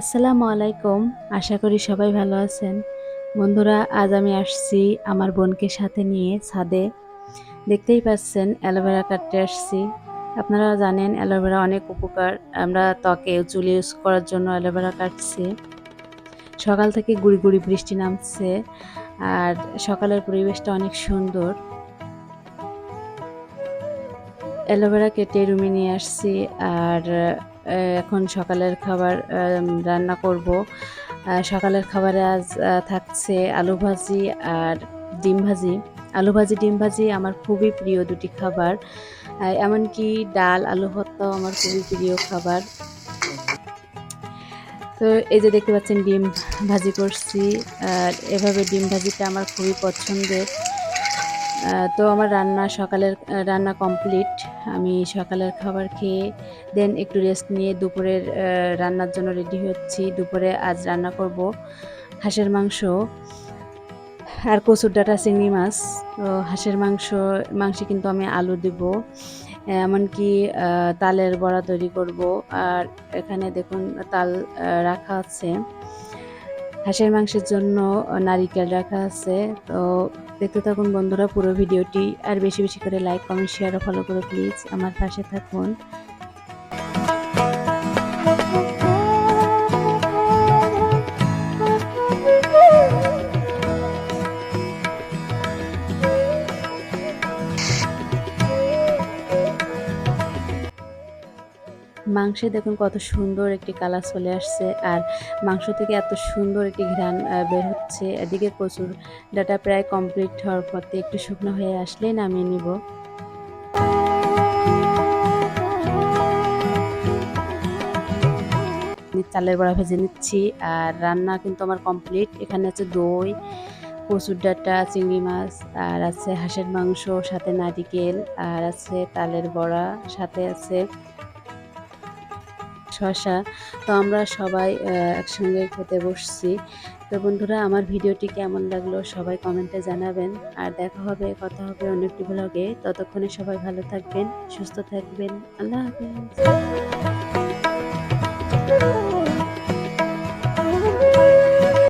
আসসালামু আলাইকুম। আশা করি সবাই ভালো আছেন। বন্ধুরা, আজ আমি আসছি আমার বোনকে সাথে নিয়ে ছাদে। দেখতেই পাচ্ছেন, অ্যালোভেরা কাটতে আসছি। আপনারা জানেন, অ্যালোভেরা অনেক উপকার। আমরা ত্বকে চুল ইউজ করার জন্য অ্যালোভেরা কাটছি। সকাল থেকে গুড়ি গুড়ি বৃষ্টি নামছে আর সকালের পরিবেশটা অনেক সুন্দর। অ্যালোভেরা কেটে রুমে নিয়ে আসছি আর এখন সকালের খাবার রান্না করব। সকালের খাবারে আজ থাকছে আলু ভাজি আর ডিম ভাজি। আলু ভাজি, ডিম ভাজি আমার খুবই প্রিয় দুটি খাবার। এমনকি ডাল, আলু ভর্তাও আমার খুবই প্রিয় খাবার। তো এই যে দেখতে পাচ্ছেন, ডিম ভাজি করছি। আর এভাবে ডিম ভাজিটা আমার খুবই পছন্দের। তো আমার রান্না সকালের রান্না কমপ্লিট আমি সকালের খাবার খেয়ে দেন একটু রেস্ট নিয়ে দুপুরের রান্নার জন্য রেডি হচ্ছি। দুপুরে আজ রান্না করব হাঁসের মাংস আর কচুর ডাটা, চিংড়ি মাছ। তো হাঁসের মাংস, মাংসে কিন্তু আমি আলু দেব। এমনকি তালের বড়া তৈরি করব। আর এখানে দেখুন, তাল রাখা আছে। হাঁসের মাংসের জন্য নারিকেল রাখা আছে। তো দেখতে থাকুন বন্ধুরা পুরো ভিডিওটি, আর বেশি বেশি করে লাইক কমেন্ট শেয়ার ও ফলো করে প্লিজ আমার পাশে থাকুন। মাংসে দেখুন কত সুন্দর একটি কালার চলে আসছে আর মাংস থেকে এত সুন্দর একটি ঘ্রাণ বের হচ্ছে। এদিকে কচুর ডাটা প্রায় কমপ্লিট হওয়ার পথে একটু শুকনো হয়ে আসলেই নামিয়ে নিব। চালের বড়া ভেজে নিচ্ছি আর রান্না কিন্তু আমার কমপ্লিট এখানে আছে দই, কচুর ডাটা, চিংড়ি মাছ, আর আছে হাঁসের মাংস, সাথে নারিকেল, আর আছে তালের বড়া, সাথে আছে শশা। তো আমরা সবাই একসঙ্গে খেতে বসছি। তো বন্ধুরা, আমার ভিডিওটি কেমন লাগল সবাই কমেন্টে জানাবেন। আর দেখা হবে, কথা হবে অন্য একটি ব্লগে ততক্ষণে সবাই ভালো থাকবেন, সুস্থ থাকবেন। আল্লাহ হাফিজ।